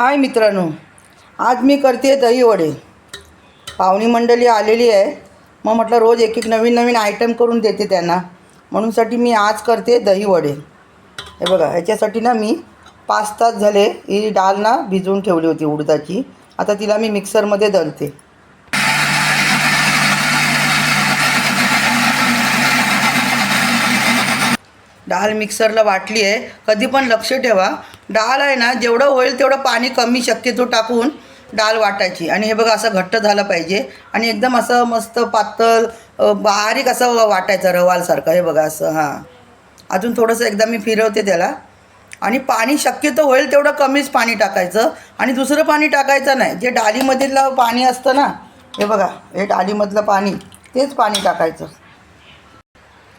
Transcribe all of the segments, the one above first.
हाय मित्रांनो आज मी करते दही वडे. पाहुणी मंडळी आलेली आहे. मग म्हटलं रोज एक एक नवीन नवीन आयटम करून देते त्यांना. म्हणूनसाठी मी आज करते दही वडे. हे बघा ह्याच्यासाठी ना मी पाच तास झाले ही डाळ ना भिजवून ठेवली होती उडदाची. आता तिला मी मिक्सरमध्ये दळते. डाळ मिक्सरला वाटली आहे. कधी पण लक्ष ठेवा. डाळ आहे ना जेवढं होईल तेवढं पाणी कमी शक्यतो टाकून डाळ वाटायची. आणि हे बघा असं घट्ट झालं पाहिजे. आणि एकदम असं मस्त पातळ बारीक असं वाटायचं रवालसारखं. हे बघा असं हां. अजून थोडंसं एकदा मी फिरवते त्याला. आणि पाणी शक्यतो होईल तेवढं कमीच पाणी टाकायचं. आणि दुसरं पाणी टाकायचं नाही. जे डाळीमधलं पाणी असतं ना हे बघा हे डाळीमधलं पाणी तेच पाणी टाकायचं.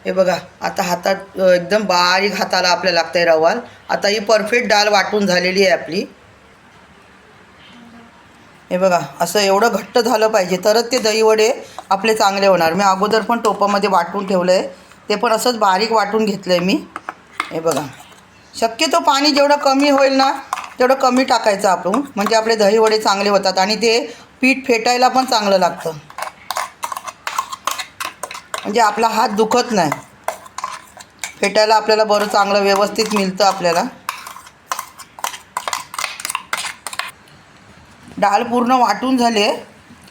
हे बघा आता हातात एकदम बारीक हाताला आपल्याला लागतं आहे रवाल. आता ही परफेक्ट डाळ वाटून झालेली आहे आपली. हे बघा असं एवढं घट्ट झालं पाहिजे तरच ते दहीवडे आपले चांगले होणार. मी अगोदर पण टोपामध्ये वाटून ठेवलं आहे ते पण असंच बारीक वाटून घेतलं आहे मी. हे बघा. शक्यतो पाणी जेवढं कमी होईल ना तेवढं कमी टाकायचं आपण. म्हणजे आपले दहीवडे चांगले होतात आणि ते पीठ फेटायला पण चांगलं लागतं. म्हणजे आपला हात दुखत नाही. फेटायला आपल्याला बरं चांगलं व्यवस्थित मिळतं आपल्याला. डाळ पूर्ण वाटून झाले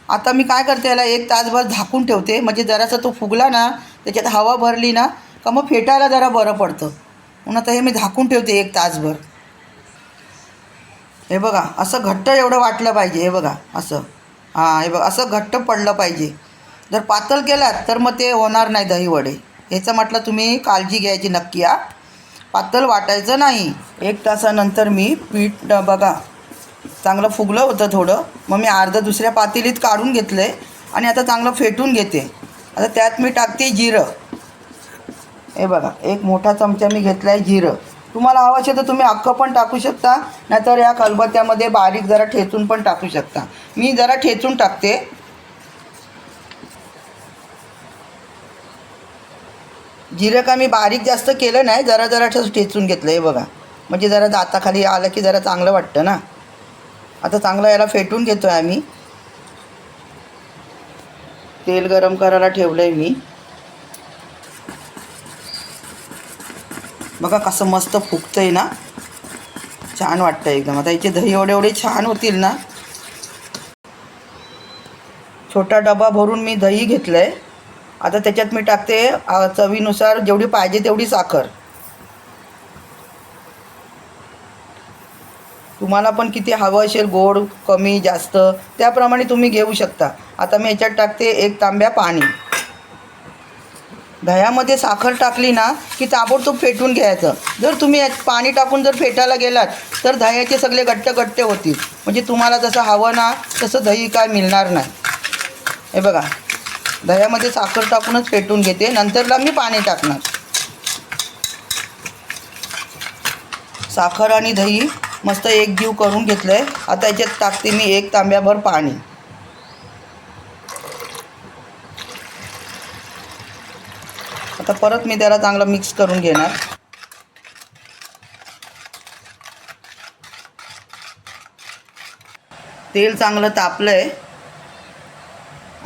आता मी काय करते याला एक तासभर झाकून ठेवते. म्हणजे जरासा तो फुगला ना त्याच्यात हवा भरली ना का मग फेटायला जरा बरं पडतं. म्हणून आता हे मी झाकून ठेवते एक तासभर. हे बघा असं घट्ट एवढं वाटलं पाहिजे हे बघा असं. हां हे बघा असं घट्ट पडलं पाहिजे. जर पातळ केलात तर मग ते होणार नाही दही वडे ह्याचं म्हटलं तुम्ही काळजी घ्यायची नक्की या पातळ वाटायचं नाही. एक तासानंतर मी पीठ बघा चांगलं फुगलं होतं थोडं. मग मी अर्धं दुसऱ्या पातेलीत काढून घेतलं आहे आणि आता चांगलं फेटून घेते. आता त्यात मी टाकते जिरं. हे बघा एक मोठा चमचा मी घेतला आहे जिरं. तुम्हाला हवं असेल तर तुम्ही अख्खं पण टाकू शकता नाहीतर या खलबत्त्यामध्ये बारीक जरा ठेचून पण टाकू शकता. मी जरा ठेचून टाकते. जिरं का मी बारीक जास्त केलं नाही जरा जरा असं ठेचून घेतलं हे बघा. म्हणजे जरा दाताखाली आलं की जरा चांगलं वाटतं ना. आता चांगलं याला फेटून घेतो आहे आम्ही. तेल गरम करायला ठेवलं आहे मी. बघा कसं मस्त फुगतं आहे ना. छान वाटतं एकदम. आता याचे दही एवढे एवढे छान होतील ना. छोटा डबा भरून मी दही घेतलं आहे आता त्याच्यात मी टाकते चवीनुसार जेवढी पाहिजे तेवढी साखर. तुम्हाला पण किती हवं असेल गोड कमी जास्त त्याप्रमाणे तुम्ही घेऊ शकता. आता मी याच्यात टाकते एक तांब्या पाणी. दह्यामध्ये साखर टाकली ना की ताबडतोब फेटून घ्यायचं. जर तुम्ही यात पाणी टाकून जर फेटायला गेलात तर दह्याचे सगळे गट्ट गट्टे होतील. म्हणजे तुम्हाला जसं हवं ना तसं दही काय मिळणार नाही. हे बघा. दह्यामध्ये साखर टाकूनच पेटून घेते. नंतरला मी पाणी टाकणार. साखर आणि दही मस्त एक जीव करून घेतलं आहे आता याच्यात टाकते मी एक तांब्याभर पाणी. आता परत मी त्याला चांगलं मिक्स करून घेणार. तेल चांगलं तापलं आहे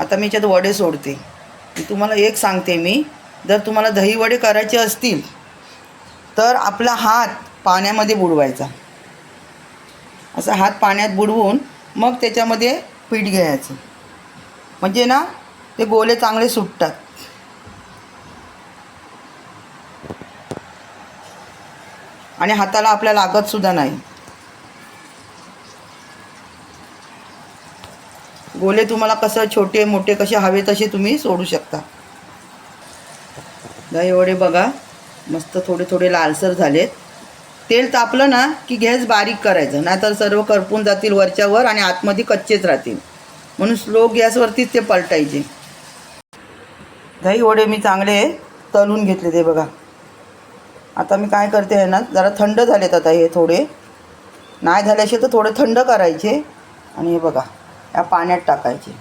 आता मी याच्यात वडे सोडते. मी तुम्हाला एक सांगते मी. जर तुम्हाला दही वडे करायचे असतील तर आपला हात पाण्यामध्ये बुडवायचा. असा हात पाण्यात बुडवून मग त्याच्यामध्ये पीठ घ्यायचं. म्हणजे ना ते गोले चांगले सुटतात. आणि हाताला आपल्या लागतसुद्धा नाही. गोले तुम्हाला कसं छोटे मोठे कसे हवे तसे तुम्ही सोडू शकता. दही बघा मस्त थोडे थोडे लालसर झालेत. तेल तापलं ना की गॅस बारीक करायचं नाहीतर सर्व करपून जातील वरच्यावर आणि आतमध्ये कच्चेच राहतील. म्हणून स्लो गॅसवरतीच ते पलटायचे. दही वडे मी चांगले तळून घेतले ते बघा. आता मी काय करते आहे ना जरा थंड झालेत आता हे थोडे. नाही झाले तर थोडे थंड करायचे. आणि हे बघा. या पाण्यात टाकायचे.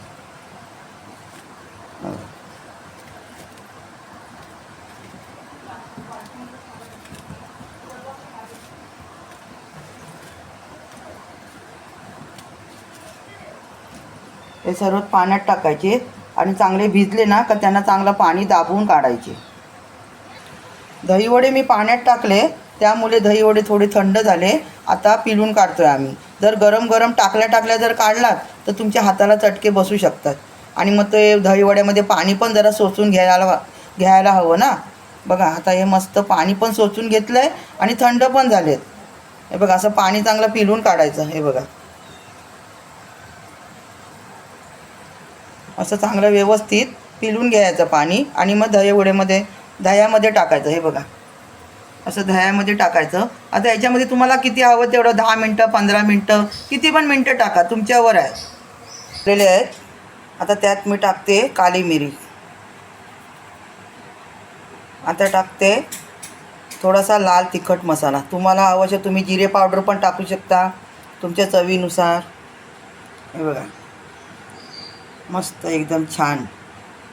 हे सर्व पाण्यात टाकायचे आणि चांगले भिजले ना का त्यांना चांगलं पाणी दाबून काढायचे. दहीवडे मी पाण्यात टाकले त्यामुळे दहीवडे थोडे थंड झाले. आता पिलून काढतोय आम्ही. जर गरम गरम टाकल्या टाकल्या जर काढलात तर तुमच्या हाताला चटके बसू शकतात. आणि मग ते दहीवड्यामध्ये पाणी पण जरा सोसून घ्यायला घ्यायला हवं ना? बघा आता हे मस्त पाणी पण सोचून घेतलं आहे आणि थंड पण झालेत. हे बघा असं पाणी चांगलं पिलून काढायचं हे बघा. असं चांगलं व्यवस्थित पिलून घ्यायचं पाणी आणि मग दहीवड्यामध्ये दह्यामध्ये टाकायचं हे बघा. असं दह्यामध्ये टाकायचं. आता याच्यामध्ये तुम्हाला किती हवं तेवढं दहा मिनटं पंधरा मिनटं किती पण मिनटं टाका तुमच्यावर आहे. लेले आहेत. आता त्यात मी टाकते काली मिरी. आता टाकते थोडासा लाल तिखट मसाला. तुम्हाला आवश्यक तुम्ही जिरे पावडर पण टाकू शकता तुमच्या चवीनुसार. हे बघा. मस्त एकदम छान.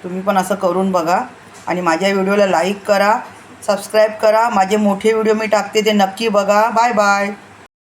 तुम्ही पण असं करून बघा आणि माझ्या व्हिडिओला लाईक करा सबस्क्राईब करा. माझे मोठे व्हिडिओ मी टाकते ते नक्की बघा. Bye bye.